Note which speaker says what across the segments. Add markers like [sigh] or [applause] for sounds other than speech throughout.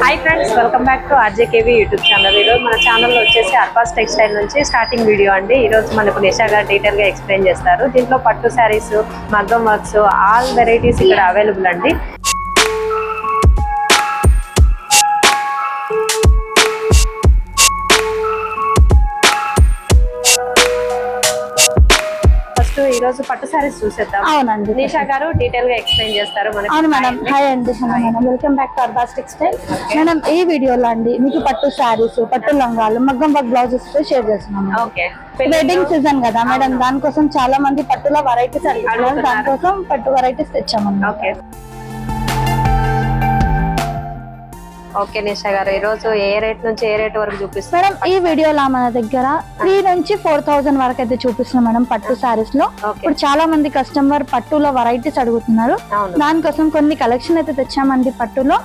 Speaker 1: Hi friends welcome back to RJKV YouTube channel ఈరోజు మన ఛానల్లో వచ్చేసి అర్పాస్ టెక్స్టైల్ నుంచి స్టార్టింగ్ వీడియో అండి. ఈరోజు మనకు నిషా గారు డీటెయిల్గా ఎక్స్ప్లెయిన్ చేస్తారు. దీంట్లో పట్టు శారీస్ మగ్గం వర్క్స్ ఆల్ వెరైటీస్ ఇక్కడ అవైలబుల్ అండి. ఫస్ట్ ఈరోజు పట్టు శారీస్ చూసేద్దాం.
Speaker 2: అవునండి.
Speaker 1: నిషా గారు డీటెయిల్గా ఎక్స్ప్లెయిన్ చేస్తారు మనకి.
Speaker 2: అవును మేడం. హాయ్ అండి madam. Welcome back to Arbaz textile madam ఈ వీడియోలో అండి మీకు పట్టు శారీస్ పట్టు లంగాలు మగ్గం వర్క్ బ్లౌజెస్ షేర్ చేస్తున్నాం
Speaker 1: ఓకే
Speaker 2: వెడ్డింగ్ సీజన్ కదా మేడం. దానికోసం చాలా మంది పట్టులో వెరైటీస్ అడుగుతున్నారు. దానికోసం పట్టు వెరైటీస్ తెచ్చామన్నమాట.
Speaker 1: ఓకే ఓకే నిషా గారు. ఈ రోజు ఏ రేట్ నుంచి ఏ రేట్ వరకు చూపిస్తారు
Speaker 2: మేడం ఈ వీడియోలో మన దగ్గర త్రీ నుంచి ఫోర్ థౌసండ్ వరకు అయితే చూపిస్తున్నాం మేడం పట్టు
Speaker 1: శారీస్లో.
Speaker 2: ఇప్పుడు చాలా మంది కస్టమర్ పట్టులో వెరైటీస్ అడుగుతున్నారు. దానికోసం కొన్ని కలెక్షన్ అయితే తెచ్చామండి పట్టులో.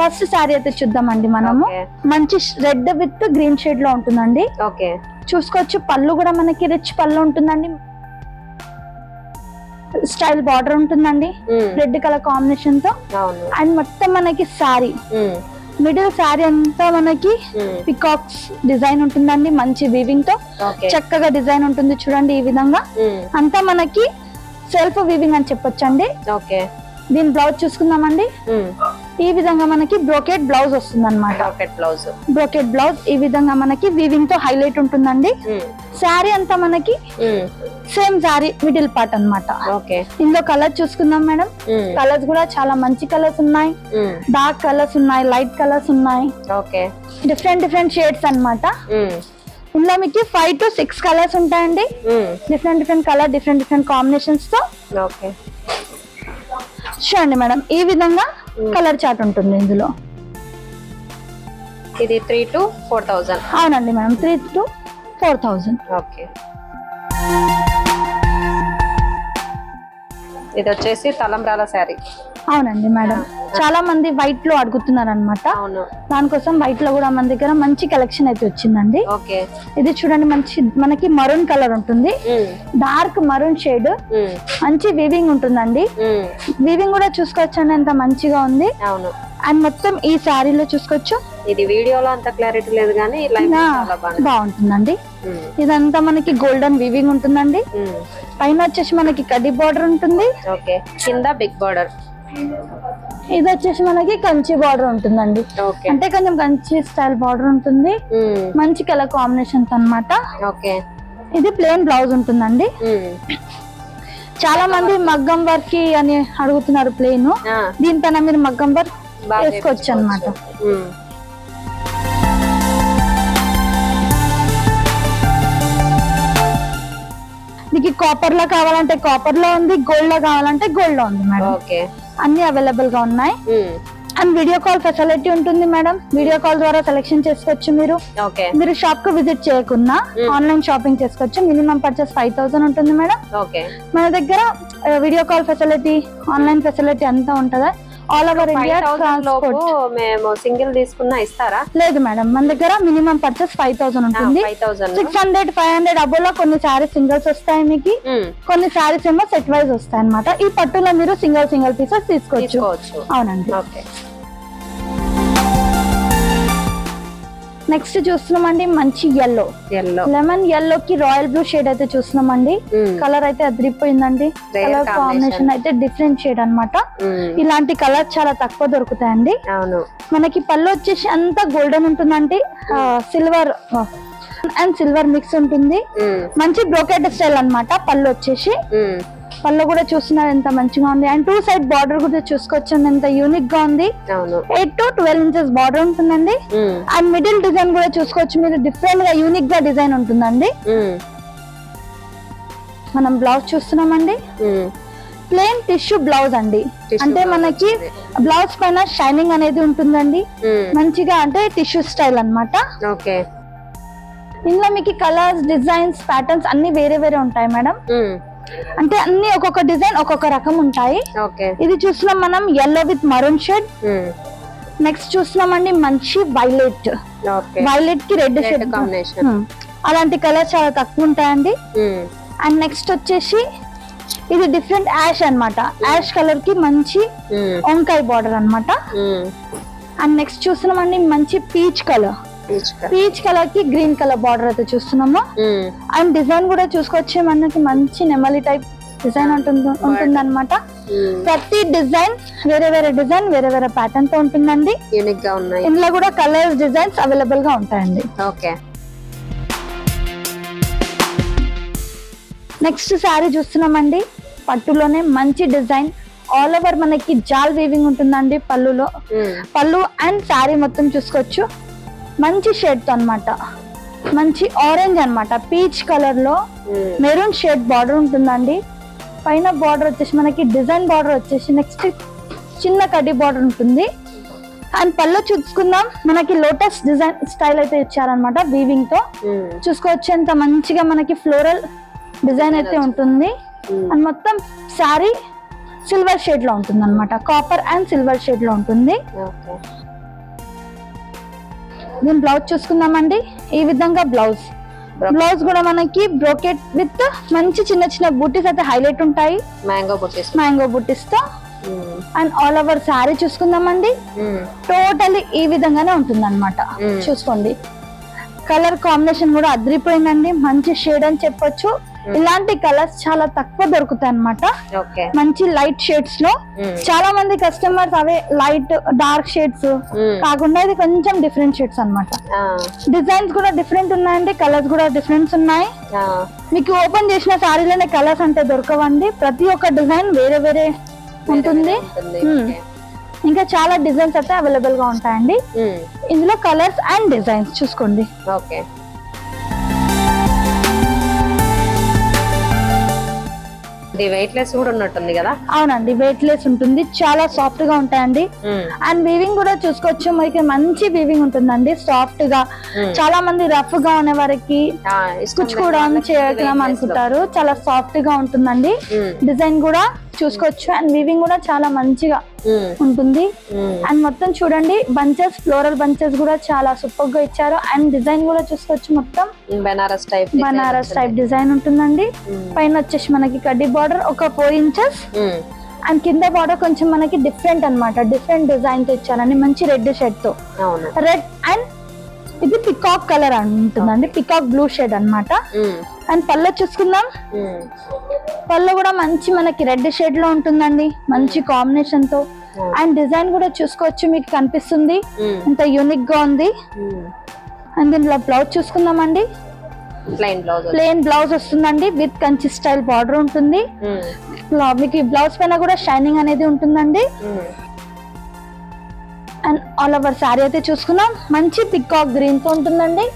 Speaker 2: ఫస్ట్ శారీ అయితే చూద్దామండి మనము. మంచి రెడ్ విత్ గ్రీన్ షేడ్లో ఉంటుందండి.
Speaker 1: ఓకే.
Speaker 2: చూసుకోవచ్చు పళ్ళు కూడా మనకి రిచ్ పళ్ళు ఉంటుందండి. స్టైల్ బార్డర్ ఉంటుందండి. రెడ్ కలర్
Speaker 1: కాంబినేషన్తో.
Speaker 2: అండ్ మొత్తం మనకి శారీ
Speaker 1: ఉమ్,
Speaker 2: మిడిల్ శారీ అంతా మనకి పికాక్స్ డిజైన్ ఉంటుందండి మంచి
Speaker 1: వీవింగ్తో.
Speaker 2: చక్కగా డిజైన్ ఉంటుంది చూడండి ఈ విధంగా.
Speaker 1: ఉమ్,
Speaker 2: అంతా మనకి సెల్ఫ్ వీవింగ్ అని చెప్పొచ్చండి. దీని బ్లౌజ్ చూసుకుందామండి.
Speaker 1: ఉమ్,
Speaker 2: ఈ విధంగా మనకి బ్రోకెట్ బ్లౌజ్ వస్తుంది అనమాట
Speaker 1: పాకెట్ బ్లౌజ్
Speaker 2: బ్రోకెట్ బ్లౌజ్ ఈ విధంగా మనకి వీవింగ్తో హైలైట్ ఉంటుందండి. శారీ అంతా మనకి సేమ్ శారీ మిడిల్ పార్ట్ అన్నమాట.
Speaker 1: ఓకే
Speaker 2: ఇందులో కలర్ చూసుకుందాం మేడం. కలర్స్ కూడా చాలా మంచి కలర్స్ ఉన్నాయి. డార్క్ కలర్స్ ఉన్నాయి లైట్ కలర్స్ ఉన్నాయి.
Speaker 1: ఓకే
Speaker 2: డిఫరెంట్ డిఫరెంట్ షేడ్స్ అన్నమాట.
Speaker 1: ఉమ్,
Speaker 2: ఇందులో మీకు ఫైవ్ టు సిక్స్ కలర్స్ ఉంటాయండి. Different different colour different different
Speaker 1: కాంబినేషన్స్తో.
Speaker 2: చూడండి మేడం ఈ విధంగా కలర్ చార్ట్ ఉంటుంది ఇందులో.
Speaker 1: ఇది త్రీ టు ఫోర్ థౌజండ్
Speaker 2: అవునండి madam three to four thousand
Speaker 1: okay. ఇది వచ్చేసి తలంబ్రాల శారీ.
Speaker 2: అవునండి మేడం. చాలా మంది వైట్లో అడుగుతున్నారు అనమాట దానికోసం వైట్లో కూడా మన దగ్గర మంచి కలెక్షన్ అయితే వచ్చిందండి. ఇది చూడండి మంచి మనకి మరూన్ కలర్ ఉంటుంది. డార్క్ మరూన్ షేడ్ మంచి వీవింగ్ ఉంటుందండి. వీవింగ్ కూడా చూసుకోవచ్చండి ఎంత మంచిగా ఉంది. అండ్ మొత్తం ఈ శారీలో చూసుకోవచ్చు.
Speaker 1: ఇది వీడియోలో అంత క్లారిటీ లేదు కానీ
Speaker 2: బాగుంటుందండి. ఇదంతా మనకి గోల్డెన్ వీవింగ్ ఉంటుందండి. పైన వచ్చేసి మనకి కడ్డీ బార్డర్ ఉంటుంది.
Speaker 1: ఓకే. కింద బిగ్ బార్డర్
Speaker 2: ఇది వచ్చేసి మనకి కంచి బార్డర్ ఉంటుందండి. అంటే కొంచెం కంచి స్టైల్ బార్డర్ ఉంటుంది. మంచి కలర్ కాంబినేషన్స్ అన్నమాట
Speaker 1: ఓకే.
Speaker 2: ఇది ప్లెయిన్ బ్లౌజ్ ఉంటుందండి. చాలా మంది మగ్గం వర్క్ అని అడుగుతున్నారు ప్లెయిన్
Speaker 1: ఆ,
Speaker 2: దీనిపైన మీరు మగ్గం వర్క్ వేసుకోవచ్చు అన్నమాట.
Speaker 1: ఉమ్,
Speaker 2: మీకు కాపర్లో కావాలంటే కాపర్లో ఉంది గోల్డ్లో కావాలంటే గోల్డ్లో ఉంది మేడం
Speaker 1: ఓకే.
Speaker 2: అన్ని అవైలబుల్గా ఉన్నాయి.
Speaker 1: Um,
Speaker 2: and video call facility ఉంటుంది మేడం. వీడియో కాల్ ద్వారా సెలెక్షన్ చేసుకోవచ్చు మీరు. మీరు షాప్కు విజిట్ చేయకుండా ఆన్లైన్ షాపింగ్ చేసుకోవచ్చు. మినిమం పర్చేస్ ఫైవ్ థౌసండ్ ఉంటుంది మేడం. మన దగ్గర video call facility online facility అంతా ఉంటుందా? ఆల్ ఓవర్ ఇండియా
Speaker 1: లోపు మేము సింగిల్ తీసుకున్నా ఇస్తారా?
Speaker 2: లేదు మేడం మన దగ్గర మినిమం పర్చేస్ ఫైవ్ థౌసండ్ ఉంటుంది. సిక్స్ హండ్రెడ్ ఫైవ్ హండ్రెడ్ అబోలో కొన్ని శారీస్ సింగిల్స్ వస్తాయి మీకు. కొన్ని శారీస్ ఏమో సెట్ వైజ్ వస్తాయి అనమాట ఈ పట్టులో మీరు సింగిల్ సింగిల్ పీసెస్ తీసుకోవచ్చు.
Speaker 1: తీసుకోవచ్చు.
Speaker 2: అవునండి.
Speaker 1: ఓకే
Speaker 2: నెక్స్ట్ చూస్తున్నామండి మంచి ఎల్లో
Speaker 1: ఎల్లో
Speaker 2: లెమన్ ఎల్లో కి రాయల్ బ్లూ షేడ్ అయితే చూస్తున్నామండి. కలర్ అయితే అదిరిపోయిందండి. కలర్. కాంబినేషన్ అయితే డిఫరెంట్ షేడ్ అన్నమాట. ఇలాంటి కలర్ చాలా తక్కువ దొరుకుతాయండి.
Speaker 1: అవును.
Speaker 2: మనకి పళ్ళు వచ్చేసి అంతా గోల్డెన్ ఉంటుందండి. సిల్వర్ అండ్ సిల్వర్ మిక్స్ ఉంటుంది.
Speaker 1: ఉమ్,
Speaker 2: మంచి బ్రోకెట్ స్టైల్ అన్నమాట పళ్ళు వచ్చేసి.
Speaker 1: ఉమ్,
Speaker 2: పళ్ళు కూడా చూస్తున్నారు ఎంత మంచిగా ఉంది. అండ్ టూ సైడ్ బార్డర్ కూడా చూసుకోవచ్చు ఎంత యూనిక్గా ఉంది eight to twelve inches border ఉంటుందండి. అండ్ మిడిల్ డిజైన్ కూడా చూసుకోవచ్చు. మీరు డిఫరెంట్గా యూనిక్గా డిజైన్ ఉంటుందండి. మనం బ్లౌజ్ చూస్తున్నామండి.
Speaker 1: ఉమ్,
Speaker 2: ప్లెయిన్ టిష్యూ బ్లౌజ్ అండి. అంటే మనకి బ్లౌజ్ పైన షైనింగ్ అనేది ఉంటుందండి. మంచిగా అంటే టిష్యూ స్టైల్ అన్నమాట.
Speaker 1: ఓకే.
Speaker 2: ఇందులో మీకు కలర్స్ డిజైన్స్ ప్యాటర్న్స్ అన్ని వేరే వేరే ఉంటాయి మేడం. అంటే అన్ని ఒక్కొక్క డిజైన్ ఒక్కొక్క రకం ఉంటాయి. ఇది చూస్తున్నాం మనం yellow with maroon shade next చూస్తున్నామండి మంచి వైలెట్ వైలెట్కి రెడ్ షేడ్
Speaker 1: కాంబినేషన్
Speaker 2: అలాంటి కలర్స్ చాలా తక్కువ ఉంటాయండి. అండ్ నెక్స్ట్ వచ్చేసి ఇది డిఫరెంట్ యాష్ అన్నమాట. యాష్ కలర్కి మంచి
Speaker 1: ఉమ్,
Speaker 2: వంకాయ బార్డర్ అన్నమాట.
Speaker 1: ఉమ్,
Speaker 2: అండ్ నెక్స్ట్ చూస్తున్నామండి మంచి పీచ్ కలర్ పీచ్ కలర్కి గ్రీన్ కలర్ బార్డర్ అయితే చూస్తున్నాము. అండ్ డిజైన్ కూడా చూసుకోవచ్చు మనకి మంచి నెమలి టైప్ డిజైన్ ఉంటుంది ఉంటుంది అనమాట ప్రతి డిజైన్ వేరే వేరే డిజైన్ వేరే వేరే ప్యాటర్న్తో ఉంటుందండి.
Speaker 1: యూనిక్గా ఉన్నాయి.
Speaker 2: ఇందులో కూడా కలర్స్ డిజైన్స్ అవైలబుల్గా ఉంటాయండి.
Speaker 1: ఓకే
Speaker 2: నెక్స్ట్ శారీ చూస్తున్నామండి. పట్టులోనే మంచి డిజైన్ ఆల్ ఓవర్ మనకి జాల్ వీవింగ్ ఉంటుందండి పళ్ళులో. పళ్ళు అండ్ శారీ మొత్తం చూసుకోవచ్చు. మంచి షేడ్ అనమాట మంచి ఆరెంజ్ అన్నమాట. పీచ్ కలర్లో మెరూన్ షేడ్ బార్డర్ ఉంటుందండి. పైన బార్డర్ వచ్చేసి మనకి డిజైన్ బార్డర్ వచ్చేసి నెక్స్ట్ చిన్న కడ్డీ బార్డర్ ఉంటుంది. అండ్ పళ్ళు చూసుకుందాం. మనకి లోటస్ డిజైన్ స్టైల్ అయితే ఇచ్చారనమాట వీవింగ్తో. చూసుకోవచ్చు ఎంత మంచిగా మనకి ఫ్లోరల్ డిజైన్ అయితే ఉంటుంది. అండ్ మొత్తం శారీ సిల్వర్ షేడ్లో ఉంటుంది అనమాట కాపర్ అండ్ సిల్వర్ షేడ్లో ఉంటుంది. దీని బ్లౌజ్ చూసుకుందామండి. ఈ విధంగా బ్లౌజ్. బ్లౌజ్ కూడా మనకి బ్రోకెట్ విత్ మంచి చిన్న చిన్న బూటీస్ అయితే హైలైట్ ఉంటాయి.
Speaker 1: మ్యాంగో బుట్టీస్
Speaker 2: మ్యాంగో బూటీస్తో. అండ్ ఆల్ ఓవర్ శారీ చూసుకుందామండి. టోటలీ ఈ విధంగానే ఉంటుంది అనమాట
Speaker 1: Mm.
Speaker 2: చూసుకోండి. కలర్ కాంబినేషన్ కూడా అదిరిపోయిందండి. మంచి షేడ్ అని చెప్పొచ్చు. ఇలాంటి కలర్స్ చాలా తక్కువ దొరుకుతాయి అన్నమాట.
Speaker 1: ఓకే
Speaker 2: మంచి లైట్ షేడ్స్లో. చాలా మంది కస్టమర్స్ అవే లైట్ డార్క్ షేడ్స్ కాకుండా ఇది కొంచెం డిఫరెంట్ షేడ్స్ అన్నమాట. డిజైన్స్ కూడా డిఫరెంట్ ఉన్నాయండి కలర్స్ కూడా డిఫరెంట్స్ ఉన్నాయి. మీకు ఓపెన్ చేసిన శారీలోనే కలర్స్ అంటే దొరకవండి. ప్రతి ఒక్క డిజైన్ వేరే వేరే ఉంటుంది. Hmm. ఇంకా చాలా డిజైన్స్ అయితే అవైలబుల్గా ఉంటాయండి. ఇందులో కలర్స్ అండ్ డిజైన్స్ చూసుకోండి.
Speaker 1: ఓకే ఇది వెయిట్ లెస్ కూడా ఉన్నట్టుంది కదా?
Speaker 2: అవునండి వెయిట్ లెస్ ఉంటుంది. చాలా సాఫ్ట్గా ఉంటాయండి. అండ్ వీవింగ్ కూడా చూసుకోవచ్చు. మనకి మంచి వీవింగ్ ఉంటుందండి సాఫ్ట్గా. చాలా మంది రఫ్గా ఉన్న వారికి కుచ్చుకోవడం చేయడం అనుకుంటారు. చాలా సాఫ్ట్గా ఉంటుందండి. డిజైన్ కూడా చూసుకోవచ్చు. అండ్ వీవింగ్ కూడా చాలా మంచిగా ఉంటుంది. అండ్ మొత్తం చూడండి బంచెస్ ఫ్లోరల్ బంచెస్ కూడా చాలా సూపర్గా ఇచ్చారు. అండ్ డిజైన్ కూడా చూసుకోవచ్చు మొత్తం.
Speaker 1: Benares type
Speaker 2: Banaras type design ఉంటుందండి. పైన వచ్చేసి మనకి కడ్డీ బార్డర్ ఒక ఫోర్ ఇంచెస్ అండ్ కింద బార్డర్ కొంచెం మనకి డిఫరెంట్ అన్నమాట. డిఫరెంట్ డిజైన్తో ఇచ్చారండి మంచి రెడ్
Speaker 1: షేడ్తో.
Speaker 2: రెడ్ అండ్ ఇది పికాక్ కలర్ ఉంటుందండి పికాక్ బ్లూ షేడ్ అన్నమాట. అండ్ పళ్ళు చూసుకుందాం. పళ్ళు కూడా మంచి మనకి రెడ్ షేడ్లో ఉంటుందండి. మంచి కాంబినేషన్తో. అండ్ డిజైన్ కూడా చూసుకోవచ్చు మీకు కనిపిస్తుంది. ఎంత యూనిక్గా ఉంది. అండ్ దీనిలో బ్లౌజ్ చూసుకుందామండి.
Speaker 1: ప్లెయిన్ బ్లౌజ్
Speaker 2: ప్లెయిన్ బ్లౌజ్ వస్తుందండి. విత్ కంచి స్టైల్ బార్డర్ ఉంటుంది. మీకు బ్లౌజ్ పైన కూడా షైనింగ్ అనేది ఉంటుందండి. అండ్ ఆల్ ఓవర్ శారీ అయితే చూసుకున్నాం మంచి పికాక్ గ్రీన్తో ఉంటుందండి.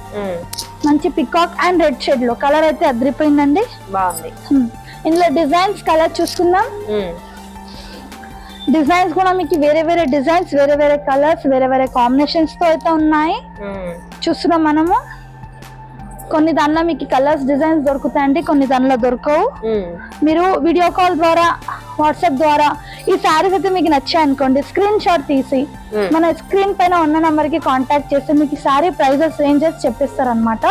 Speaker 2: మంచి పికాక్ అండ్ రెడ్ షేడ్లో కలర్ అయితే అదిరిపోయిందండి.
Speaker 1: బాగుంది.
Speaker 2: Hmm. ఇందులో డిజైన్స్ కలర్ చూసుకుందాం. డిజైన్స్ కూడా మీకు వేరే వేరే డిజైన్స్ వేరే వేరే కలర్స్ వేరే వేరే కాంబినేషన్స్తో అయితే ఉన్నాయి. చూస్తున్నాం మనము. కొన్ని దానిలో మీకు కలర్స్ డిజైన్స్ దొరుకుతాయండి కొన్ని దానిలో దొరకవు. మీరు వీడియో కాల్ ద్వారా వాట్సాప్ ద్వారా ఈ శారీస్ అయితే మీకు నచ్చాయి అనుకోండి. స్క్రీన్ షాట్ తీసి మన స్క్రీన్ పైన ఉన్న నెంబర్కి కాంటాక్ట్ చేస్తే మీకు శారీ ప్రైజెస్ రేంజెస్ చెప్పిస్తారు అనమాట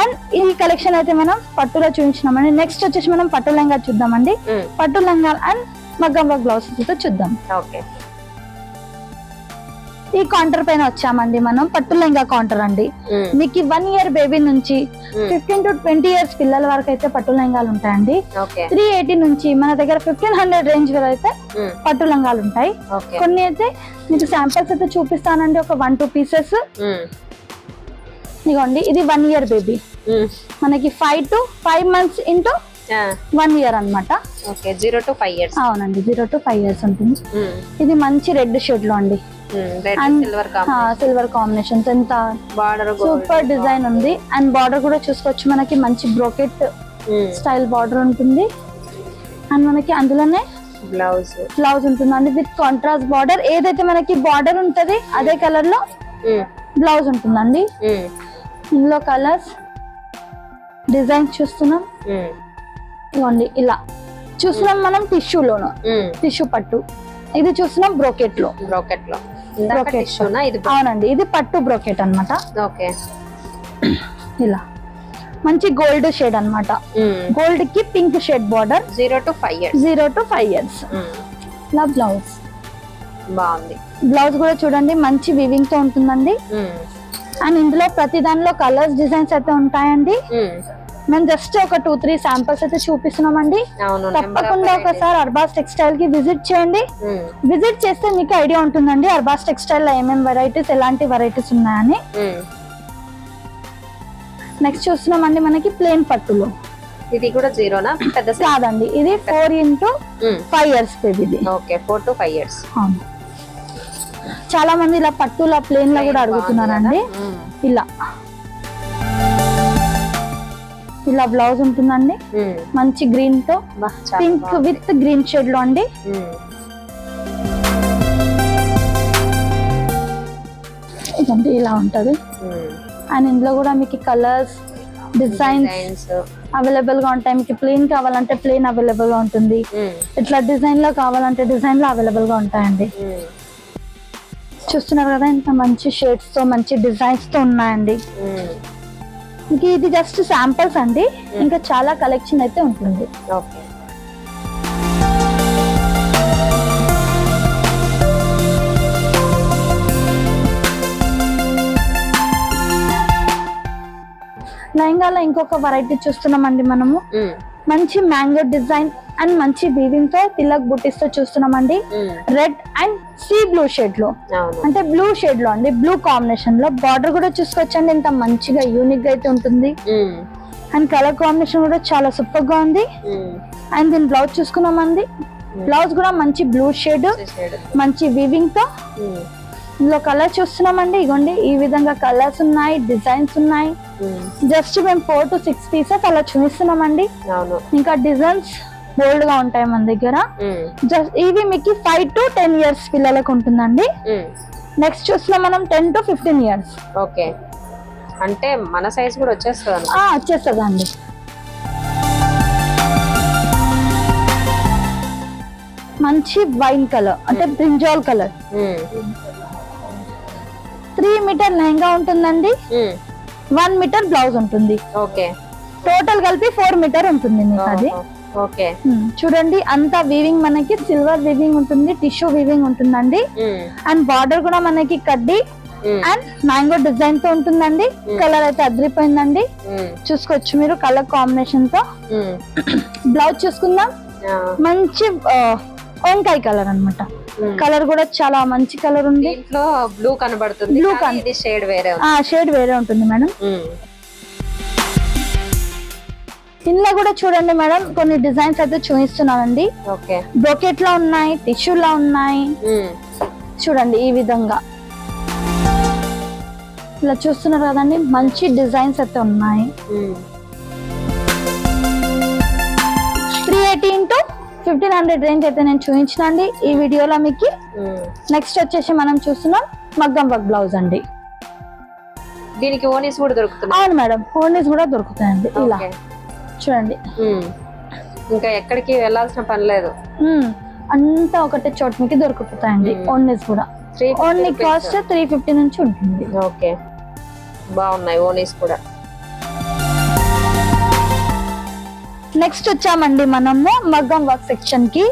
Speaker 2: అండ్ ఈ కలెక్షన్ అయితే మనం పట్టులో చూపించినామండి. నెక్స్ట్ వచ్చేసి మనం పట్టు లెంగా చూద్దామండి. పట్టు లెంగా అండ్ మగ్గం వర్క్ బ్లౌజెస్ అయితే చూద్దాం.
Speaker 1: ఓకే.
Speaker 2: ఈ కౌంటర్ పైన వచ్చామండి మనం. పట్టు లెంగా కౌంటర్ అండి మీకు వన్ ఇయర్ బేబీ నుంచి ఫిఫ్టీన్ టు ట్వంటీ ఇయర్స్ పిల్లల వరకు అయితే పట్టు లెంగాలు ఉంటాయండి త్రీ ఎయిటీ నుంచి మన దగ్గర ఫిఫ్టీన్ హండ్రెడ్ రేంజ్ వరకు అయితే పట్టు లంగాలు ఉంటాయి. కొన్ని అయితే మీకు శాంపిల్స్ అయితే చూపిస్తానండి. ఒక వన్ టూ పీసెస్ ఇదిగోండి ఇది వన్ ఇయర్ బేబీ మనకి five to five months into one year అన్నమాట.
Speaker 1: Okay zero to five years
Speaker 2: అవునండి జీరో టు ఫైవ్ ఇయర్స్ ఉంటుంది. ఇది మంచి రెడ్ షేడ్లో అండి.
Speaker 1: సిల్వర్
Speaker 2: సిల్వర్ కాంబినేషన్స్ ఎంత
Speaker 1: బార్డర్
Speaker 2: సూపర్ డిజైన్ ఉంది. అండ్ బార్డర్ కూడా చూసుకోవచ్చు. మనకి మంచి బ్రోకెట్ స్టైల్ బార్డర్ ఉంటుంది. అండ్ మనకి అందులోనే
Speaker 1: బ్లౌజ్
Speaker 2: బ్లౌజ్ ఉంటుందండి. విత్ కాంట్రాస్ట్ బార్డర్ ఏదైతే మనకి బార్డర్ ఉంటది అదే కలర్లో బ్లౌజ్ ఉంటుందండి. ఇందులో కలర్స్ డిజైన్ చూస్తున్నాం. ఇవ్వండి ఇలా. చూస్తున్నాం మనం టిష్యూలోను టిష్యూ పట్టు. ఇది చూస్తున్నాం బ్రోకెట్లో.
Speaker 1: బ్రోకెట్లో. ఇది
Speaker 2: అవునండి ఇది పట్టు బ్రోకెట్ అన్నమాట.
Speaker 1: ఓకే.
Speaker 2: ఇలా. మంచి గోల్డ్ షేడ్ అన్నమాట. గోల్డ్కి pink shade border
Speaker 1: zero to five years
Speaker 2: zero to five years ఇలా బ్లౌజ్
Speaker 1: బాగుంది.
Speaker 2: బ్లౌజ్ కూడా చూడండి మంచి వీవింగ్తో ఉంటుందండి. అండ్ ఇందులో ప్రతి దానిలో కలర్స్ డిజైన్స్ అయితే ఉంటాయండి.
Speaker 1: ఉమ్,
Speaker 2: మేము జస్ట్ ఒక టూ త్రీ శాంపిల్స్ అయితే చూపిస్తున్నామండి. తప్పకుండా. ఒకసారి అర్బాస్ టెక్స్టైల్కి విజిట్ చేయండి. విజిట్ చేస్తే మీకు ఐడియా ఉంటుందండి అర్బాస్ టెక్స్టైల్లో ఏమేమి వెరైటీస్ ఎలాంటి వెరైటీస్ ఉన్నాయని. నెక్స్ట్ చూస్తున్నామండి మనకి ప్లేన్ పట్టులో.
Speaker 1: ఇది కూడా జీరోనా? పెద్ద?
Speaker 2: కాదండి ఇది ఫోర్ ఇంటూ ఫైవ్ ఇయర్స్ ఇది.
Speaker 1: Okay four to five years.
Speaker 2: చాలా మంది ఇలా పట్టుల ప్లేన్లో కూడా అడుగుతున్నారండి. ఇలా. ఇలా బ్లౌజ్ ఉంటుందండి. మంచి గ్రీన్తో పింక్ విత్ గ్రీన్ షేడ్లో అండి. ఇదండి ఇలా ఉంటది. అండ్ ఇందులో కూడా మీకు కలర్స్ డిజైన్స్
Speaker 1: డిజైన్స్
Speaker 2: అవైలబుల్గా ఉంటాయి. మీకు ప్లేన్ కావాలంటే ప్లేన్ అవైలబుల్గా ఉంటుంది. ఇట్లా డిజైన్లో కావాలంటే డిజైన్లో అవైలబుల్గా ఉంటాయండి. చూస్తున్నారు కదా ఇంత మంచి షేడ్స్తో మంచి డిజైన్స్తో ఉన్నాయండి. ఇంక ఇది జస్ట్ శాంపిల్స్ అండి. ఇంకా చాలా కలెక్షన్ అయితే ఉంటుంది.
Speaker 1: ఓకే.
Speaker 2: లెహంగాలో ఇంకొక వెరైటీ చూస్తున్నామండి మనము. మంచి మ్యాంగో డిజైన్ అండ్ మంచి వీవింగ్తో తిలక్ బుట్టీస్తో చూస్తున్నామండి రెడ్ అండ్ సీ బ్లూ
Speaker 1: షేడ్లో
Speaker 2: అంటే బ్లూ షేడ్లో అండి బ్లూ కాంబినేషన్లో బార్డర్ కూడా చూసుకోవచ్చండి ఇంత మంచిగా యూనిక్గా అయితే ఉంటుంది. అండ్ కలర్ కాంబినేషన్ కూడా చాలా సూపర్గా ఉంది. అండ్ దీని బ్లౌజ్ చూసుకున్నామండి. బ్లౌజ్ కూడా మంచి బ్లూ షేడ్. మంచి
Speaker 1: వీవింగ్తో.
Speaker 2: ఇందులో కలర్ చూస్తున్నామండి. ఇగోండి ఈ విధంగా కలర్స్ ఉన్నాయి డిజైన్స్ ఉన్నాయి. జస్ట్ మేము ఫోర్ టు సిక్స్ పీసెస్ అలా చూపిస్తున్నామండి. ఇంకా డిజైన్స్ బోల్డ్గా ఉంటాయి మన దగ్గర. జస్ట్ ఇవి మీకు ఫైవ్ టు టెన్ ఇయర్స్ పిల్లలకు ఉంటుందండి. నెక్స్ట్ చూస్తున్నాం మనం ten to fifteen years
Speaker 1: okay. అంటే మన సైజ్ కూడా వచ్చేస్తుంది అనుకో.
Speaker 2: వచ్చేస్తుందండి. మంచి వైన్ కలర్ అంటే brinjal colour three metre lehenga ఉంటుందండి. వన్ మీటర్ బ్లౌజ్ ఉంటుంది.
Speaker 1: ఓకే.
Speaker 2: టోటల్ కలిపి ఫోర్ మీటర్ ఉంటుంది మీకు అది.
Speaker 1: ఓకే.
Speaker 2: చూడండి అంతా వీవింగ్ మనకి సిల్వర్ వీవింగ్ ఉంటుంది టిష్యూ వీవింగ్ ఉంటుందండి. అండ్ బార్డర్ కూడా మనకి కడ్డీ అండ్ మ్యాంగో డిజైన్తో ఉంటుందండి. కలర్ అయితే అదిరిపోయిందండి. చూసుకోవచ్చు మీరు కలర్
Speaker 1: కాంబినేషన్తో.
Speaker 2: బ్లౌజ్ [clears throat] చూసుకుందాం. మంచి వంకాయ కలర్ అన్నమాట.
Speaker 1: ఉమ్.
Speaker 2: కలర్ కూడా చాలా మంచి కలర్ ఉంది.
Speaker 1: దీంట్లో బ్లూ కనబడుతుంది ఇది షేడ్ వేరే
Speaker 2: ఆ షేడ్ వేరే ఉంటుంది మేడం. ఇందులో కూడా చూడండి మేడం కొన్ని డిజైన్స్ అయితే చూపిస్తున్నానండి.
Speaker 1: ఓకే.
Speaker 2: బ్రొకెట్లో ఉన్నాయి టిష్యూ లో ఉన్నాయి. చూడండి ఈ విధంగా. ఇలా చూస్తున్నారు కదండి మంచి డిజైన్స్ అయితే ఉన్నాయి. Three eighty into fifteen hundred range అయితే నేను చూపించినండి. ఈ వీడియోలో మీకు. నెక్స్ట్ వచ్చేసి మనం చూస్తున్నాం మగ్గం వర్క్ బ్లౌజ్ అండి.
Speaker 1: దీనికి ఓనీస్ కూడా దొరుకుతున్నాయి.
Speaker 2: అవును మేడం హోర్నీస్ కూడా దొరుకుతాయండి ఇలా. చూడండి.
Speaker 1: ఇంకా ఎక్కడికి వెళ్ళాల్సిన పని లేదు.
Speaker 2: అంతా ఒకటే చోట మీకు దొరుకుతాయండి
Speaker 1: మ్మ్.
Speaker 2: ఓన్లీస్ కూడా. ఓన్లీ కాస్ట్ త్రీ ఫిఫ్టీ నుంచి ఉంటుంది.
Speaker 1: ఓకే. బాగున్నాయి ఓనీస్ కూడా.
Speaker 2: నెక్స్ట్ వచ్చామండి మనము మగ్గం వర్క్
Speaker 1: సెక్షన్కి.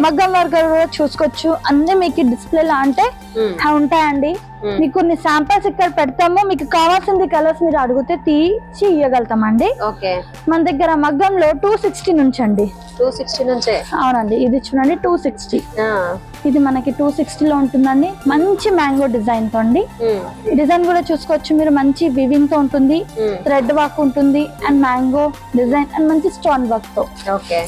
Speaker 2: మగ్గం వర్క్ కూడా చూసుకోవచ్చు. అన్ని మీకు డిస్ప్లే లా అంటే
Speaker 1: ఉమ్,
Speaker 2: ఉంటాయండి. మీకు కొన్ని శాంపిల్స్ ఇక్కడ పెడతాము. మీకు కావాల్సింది కలర్స్ మీరు అడిగితే తీసి ఇవ్వగలుగుతామండి
Speaker 1: ఓకే.
Speaker 2: మన దగ్గర మగ్గంలో టూ సిక్స్టీ నుంచి అండి
Speaker 1: టూ సిక్స్టీ నుంచే?
Speaker 2: అవునండి ఇది చూడండి టూ సిక్స్టీ ఇది మనకి టూ సిక్స్టీలో ఉంటుందండి. మంచి మ్యాంగో డిజైన్తో అండి
Speaker 1: ఉమ్,
Speaker 2: డిజైన్ కూడా చూసుకోవచ్చు మీరు. మంచి వివింగ్తో ఉంటుంది. థ్రెడ్ వర్క్ ఉంటుంది అండ్ మ్యాంగో డిజైన్ అండ్ మంచి స్టోన్ వర్క్తో.
Speaker 1: ఓకే.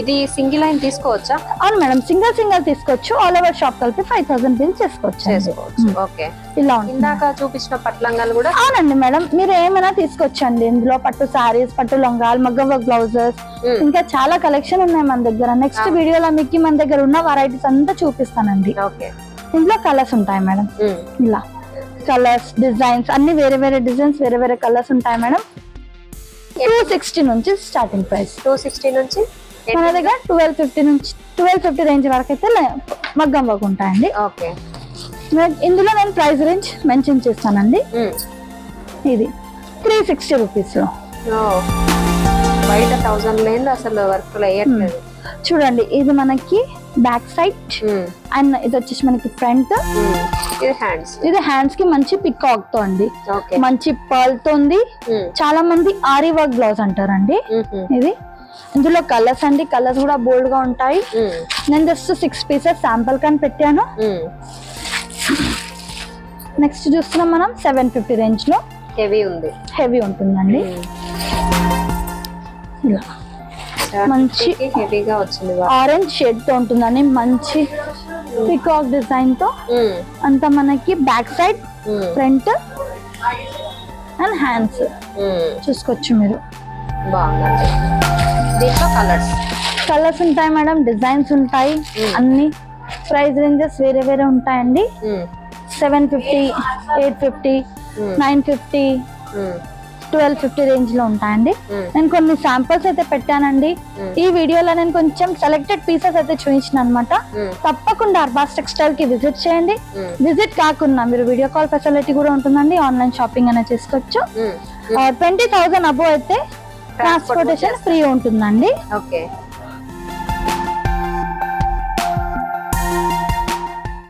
Speaker 1: ఇది సింగిల్ లైన్ తీసుకోవచ్చా?
Speaker 2: అవును మేడం సింగల్ సింగల్ తీసుకోవచ్చు. ఆల్ ఓవర్ షాప్ కలిపి ఫైవ్ థౌసండ్ బిల్ చేసుకోవచ్చు.
Speaker 1: చేసుకోవచ్చు. ఓకే.
Speaker 2: ఇలా
Speaker 1: ఇందాక చూపించిన పట్లంగాలు కూడా
Speaker 2: అవునండి మేడం మీరు ఏమైనా తీసుకోవచ్చండి ఇందులో పట్టు సారీస్ పట్టు లొంగాలు మగ్గం బ్లౌజెస్ ఇంకా చాలా కలెక్షన్ ఉన్నాయి మన దగ్గర. నెక్స్ట్ వీడియోలో మీకు మన దగ్గర ఉన్న వెరైటీస్ అంతా చూపిస్తానండి.
Speaker 1: ఓకే.
Speaker 2: ఇందులో కలర్స్ ఉంటాయి మేడం. ఇలా. కలర్స్ డిజైన్స్ అన్ని వేరే వేరే డిజైన్స్ వేరే వేరే కలర్స్ ఉంటాయి మేడం. టూ సిక్స్టీ నుంచి స్టార్టింగ్ ప్రైస్
Speaker 1: టూ సిక్స్టీ నుంచి?
Speaker 2: మన దగ్గర ట్వెల్వ్ ఫిఫ్టీ నుంచి ట్వెల్వ్ ఫిఫ్టీ రేంజ్ వరకు అయితే మగ్గం వర్క్ ఉంటాయండి.
Speaker 1: ఓకే.
Speaker 2: ఇందులో నేను ప్రైస్ రేంజ్ మెన్షన్ చేస్తానండి. ఇది త్రీ సిక్స్టీ
Speaker 1: రూపీస్లో. బయట థౌజండ్ లేదు అసలు వర్క్ వేయట్లేదు.
Speaker 2: చూడండి ఇది మనకి బ్యాక్ సైడ్ అండ్ ఇది వచ్చేసి మనకి ఫ్రంట్
Speaker 1: ఇది హ్యాండ్స్
Speaker 2: ఇది హ్యాండ్స్కి మంచి పికాక్తో అండి.
Speaker 1: ఓకే.
Speaker 2: మంచి పర్ల్తో ఉంది. చాలా మంది ఆరి వర్క్ బ్లౌజ్ అంటారండి. ఇది ఇందులో కలర్స్ అండి. కలర్స్ కూడా బోల్డ్గా ఉంటాయి. నేను జస్ట్ సిక్స్ పీసెస్ శాంపుల్ కని పెట్టాను. నెక్స్ట్ చూస్తున్నాం మనం సెవెన్ ఫిఫ్టీ రేంజ్లో.
Speaker 1: హెవీ ఉంది.
Speaker 2: హెవీ ఉంటుందండి. ఇలా. మంచి-
Speaker 1: హెవీగా వచ్చింది
Speaker 2: ఆరెంజ్ షేడ్తో ఉంటుందండి. మంచి పికాక్ డిజైన్తో. అంత మనకి back side front and hands చూసుకోవచ్చు మీరు.
Speaker 1: బాగుందండి. దీంట్లో కలర్స్.
Speaker 2: కలర్స్ ఉంటాయి మేడం డిజైన్స్ ఉంటాయి అన్ని. ప్రైస్ రేంజెస్ వేరే వేరే ఉంటాయండి. Seven fifty eight fifty nine fifty twelve fifty రేంజ్లో ఉంటాయండి నేను కొన్ని శాంపిల్స్ అయితే పెట్టానండి. ఈ వీడియోలో నేను కొంచెం సెలెక్టెడ్ పీసెస్ అయితే చూపించిన అనమాట తప్పకుండా అర్బాస్ టెక్స్టైల్కి విజిట్ చేయండి. విజిట్ కాకుండా మీరు వీడియో కాల్ ఫెసిలిటీ కూడా ఉంటుందండి. ఆన్లైన్ షాపింగ్ అనేది చేసుకోవచ్చు. ట్వంటీ థౌసండ్ అబో అయితే ట్రాన్స్పోర్టేషన్ ఫ్రీ ఉంటుందండి
Speaker 1: ఓకే